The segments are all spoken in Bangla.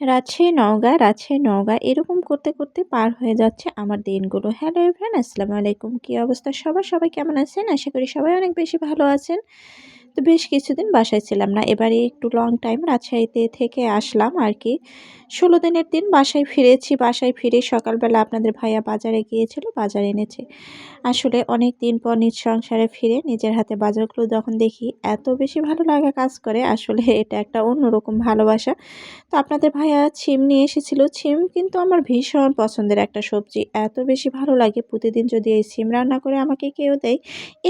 রাজশাহী, নওগাঁ রাজশাহী, নওগাঁ এরকম করতে করতে পার হয়ে যাচ্ছে আমার দিনগুলো। হ্যালো এভ্রান আসসালামু আলাইকুম। কী অবস্থা? সবার সবাই কেমন আছেন? আশা করি সবাই অনেক বেশি ভালো আছেন। তো বেশ কিছুদিন বাসায় ছিলাম না। এবারে একটু লং টাইম রাজশাহীতে থেকে আসলাম আর কি ষোলো দিনের দিন বাসায় ফিরেছি। বাসায় ফিরে সকালবেলা আপনাদের ভাইয়া বাজারে গিয়েছিল, বাজার এনেছে। আসলে অনেক দিন পর নিজ সংসারে ফিরে নিজের হাতে বাজারগুলো যখন দেখি, এত বেশি ভালো লাগা কাজ করে। আসলে এটা একটা অন্যরকম ভালোবাসা। তো আপনাদের ভাইয়া ছিম নিয়ে এসেছিল। ছিম কিন্তু আমার ভীষণ পছন্দের একটা সবজি। এত বেশি ভালো লাগে প্রতিদিন যদি এই সিম রান্না করে আমাকে কেউ দেয়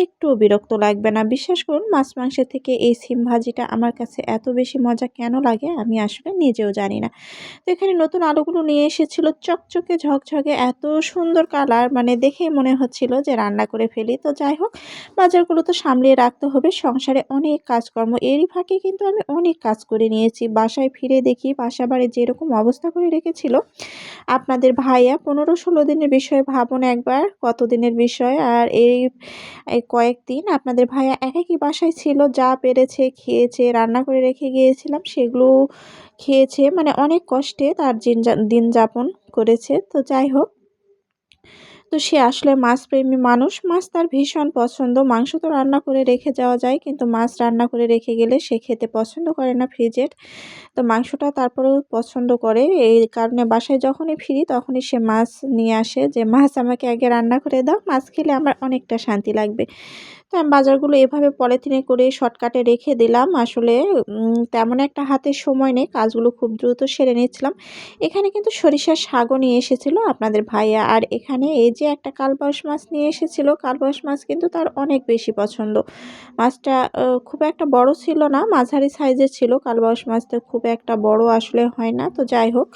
একটু বিরক্ত লাগবে না। বিশ্বাস করুন, মাছ মাংসের থেকে এই সিম ভাজিটা আমার কাছে এত বেশি মজা কেন লাগে আমি আসলে নিজেও জানি না। তো এখানে নতুন আলুগুলো নিয়ে এসেছিল চকচকে ঝকঝকে এত সুন্দর কালার মানে দেখেই মনে হচ্ছিল যে রান্না করে ফেলি। তো যাই হোক, বাজারগুলো তো সামলিয়ে রাখতে হবে, সংসারে অনেক কাজকর্ম, এরই ফাঁকে কিন্তু আমি অনেক কাজ করে নিয়েছি। বাসায় ফিরে দেখি বাসা বাড়ি যেরকম অবস্থা করে রেখেছিল। আপনাদের ভাইয়া পনেরো ষোলো দিনের বিষয়ে, ভাবুন একবার কত দিনের বিষয়, আর এই কয়েকদিন আপনাদের ভাইয়া একাকি বাসায় ছিল যা পেরেছে, খেয়েছে, রান্না করে রেখে গিয়েছিলাম সেগুলো খেয়েছে। মানে অনেক কষ্টে তার দিন যাপন করেছে। তো যাই হোক, তো সে আসলে মাছপ্রেমী মানুষ। মাছ তার ভীষণ পছন্দ। মাংস তো রান্না করে রেখে যাওয়া যায়, কিন্তু মাছ রান্না করে রেখে গেলে সে খেতে পছন্দ করে না ফ্রিজের। তো মাংসটা তারপরেও পছন্দ করে। এই কারণে বাসায় যখনই ফিরি তখনই সে মাছ নিয়ে আসে যে, মাছ আমাকে আগে রান্না করে দাও। মাছ খেলে আমার অনেকটা শান্তি লাগবে। তো আমি বাজারগুলো এভাবে পলিথিনে করে শর্টকাটে রেখে দিলাম। আসলে তেমন একটা হাতে সময় নেই। কাজগুলো খুব দ্রুত সেরে নিচ্ছিলাম। এখানে কিন্তু সরিষার শাকও নিয়ে এসেছিল আপনাদের ভাইয়া। আর এখানে এই যে একটা কালবাস মাছ নিয়ে এসেছিল কালবাস মাছ কিন্তু তার অনেক বেশি পছন্দ। মাছটা খুব একটা বড় ছিল না, মাঝারি সাইজের ছিল। কালবাস মাছটা খুব একটা বড় আসলে হয় না। তো যাই হোক,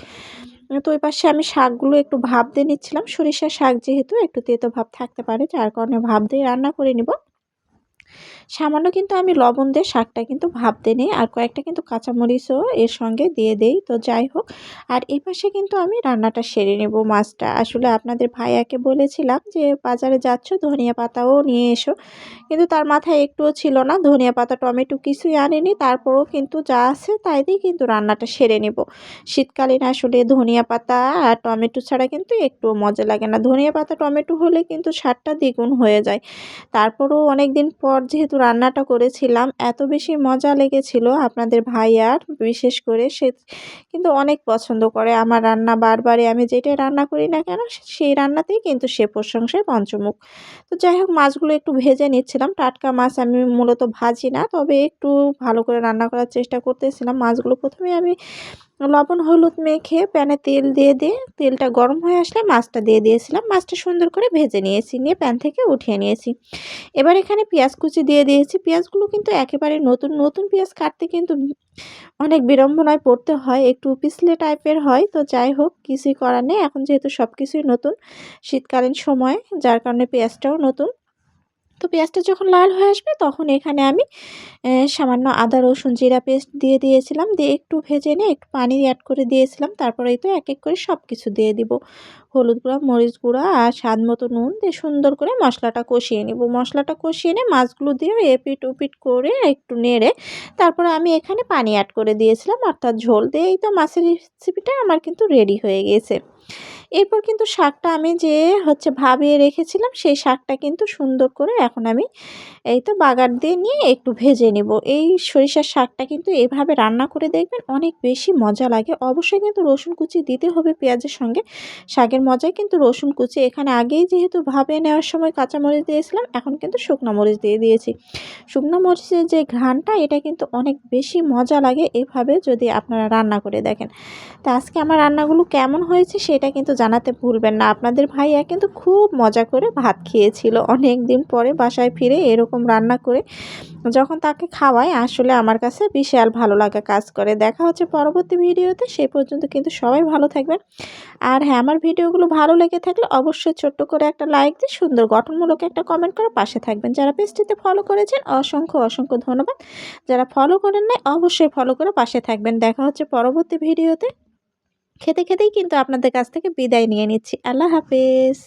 তো ওই পাশে আমি শাকগুলো একটু ভাব দিয়ে নিচ্ছিলাম। সরিষার শাক যেহেতু একটু তেতো ভাব থাকতে পারে, যার কারণে ভাব দিয়ে রান্না করে নিব। সামান্য কিন্তু আমি লবণ দিয়ে শাকটা কিন্তু ভাবতে নিই, আর কয়েকটা কিন্তু কাঁচামরিচও এর সঙ্গে দিয়ে দেই। তো যাই হোক, আর এই পাশে কিন্তু আমি রান্নাটা সেরে নেব মাছটা। আসলে আপনাদের ভাইয়াকে বলেছিলাম যে, বাজারে যাচ্ছ, ধনিয়া পাতাও নিয়ে এসো। কিন্তু তার মাথায় একটুও ছিল না, ধনিয়া পাতা, টমেটো কিছুই আনেনি। তারপরও কিন্তু যা আছে তাই দিয়ে কিন্তু রান্নাটা সেরে নেব। শীতকালীন আসলে ধনিয়া পাতা আর টমেটো ছাড়া কিন্তু একটু মজা লাগে না। ধনিয়া পাতা, টমেটো হলে কিন্তু স্বাদটা দ্বিগুণ হয়ে যায়। তারপরও অনেক দিন পর যেহেতু রান্নাটা করেছিলাম। এত বেশি মজা লেগেছিল আপনাদের ভাইয়ার বিশেষ করে সে কিন্তু অনেক পছন্দ করে আমার রান্না বারবারই। আমি যেটাই রান্না করি না কেন সেই রান্নাতেই কিন্তু সে প্রশংসায় পঞ্চমুখ। তো যাই হোক, মাছগুলো একটু ভেজে নিচ্ছিলাম। টাটকা মাছ আমি মূলত ভাজি না, তবে একটু ভালো করে রান্না করার চেষ্টা করতেছিলাম। মাছগুলো প্রথমে আমি লবণ, হলুদ মেখে প্যানে তেল দিয়ে দিয়ে তেলটা গরম হয়ে আসলে মাছটা দিয়ে দিয়েছিলাম। মাছটা সুন্দর করে ভেজে নিয়েছি, নিয়ে প্যান থেকে উঠিয়ে নিয়েছি। এবার এখানে পেঁয়াজ কুচি দিয়ে দিয়েছি। পেঁয়াজগুলো কিন্তু একেবারে নতুন নতুন পেঁয়াজ কাটতে কিন্তু অনেক বিড়ম্বনায় পড়তে হয়, একটু পিছলে টাইপের হয়। তো যাই হোক, কিছুই করার নেই। এখন যেহেতু সব কিছুই নতুন, শীতকালীন সময়, যার কারণে পেঁয়াজটাও নতুন। তো পেঁয়াজটা যখন লাল হয়ে আসবে তখন এখানে আমি সামান্য আদা, রসুন, জিরা পেস্ট দিয়ে দিয়েছিলাম। দিয়ে একটু ভেজে নিয়ে একটু পানি অ্যাড করে দিয়েছিলাম। তারপরে তো এক এক করে সব কিছু দিয়ে দিব। হলুদ গুঁড়া, মরিচ গুঁড়া আর স্বাদ মতো নুন দিয়ে সুন্দর করে মশলাটা কষিয়ে নিব। মশলাটা কষিয়ে নিয়ে মাছগুলো দিয়ে এপিট উপিট করে একটু নেড়ে তারপরে আমি এখানে পানি অ্যাড করে দিয়েছিলাম। অর্থাৎ ঝোল দিয়ে এই তো মাছের রেসিপিটা আমার কিন্তু রেডি হয়ে গিয়েছে এরপর কিন্তু শাকটা আমি যে হচ্ছে ভাবিয়ে রেখেছিলাম, সেই শাকটা কিন্তু সুন্দর করে এখন আমি এই তো বাগার দিয়ে নিয়ে একটু ভেজে নেব। এই সরিষার শাকটা কিন্তু এভাবে রান্না করে দেখবেন অনেক বেশি মজা লাগে। অবশ্যই কিন্তু রসুন কুচি দিতে হবে পেঁয়াজের সঙ্গে। শাকের মজায় কিন্তু রসুন কুচি। এখানে আগেই যেহেতু ভাবে নেওয়ার সময় কাঁচামরিচ দিয়েছিলাম, এখন কিন্তু শুকনো মরিচ দিয়ে দিয়েছি। শুকনো মরিচের যে ঘ্রানটা এটা কিন্তু অনেক বেশি মজা লাগে। এভাবে যদি আপনারা রান্না করে দেখেন। তা আজকে আমার রান্নাগুলো কেমন হয়েছে, সেটা কিন্তু জানাতে ভুলবেন না। আপনাদের ভাইয়া কিন্তু খুব মজা করে ভাত খেয়েছিল। অনেক দিন পরে বাসায় ফিরে এরকম রান্না করে যখন তাকে খাওয়াই, আসলে আমার কাছে বিশাল ভালো লাগা কাজ করে। দেখা হচ্ছে পরবর্তী ভিডিওতে। সেই পর্যন্ত কিন্তু সবাই ভালো থাকবেন। আর হ্যাঁ আমার ভিডিওগুলো ভালো লেগে থাকলে অবশ্যই ছোট্ট করে একটা লাইক দিয়ে সুন্দর গঠনমূলক একটা কমেন্ট করে পাশে থাকবেন। যারা পেজটিতে ফলো করেছেন, অসংখ্য অসংখ্য ধন্যবাদ। যারা ফলো করেন নাই, অবশ্যই ফলো করে পাশে থাকবেন। দেখা হচ্ছে পরবর্তী ভিডিওতে। খেতে খেতেই কিন্তু আপনাদের কাছ থেকে বিদায় নিয়ে নিচ্ছি। আল্লাহ হাফেজ।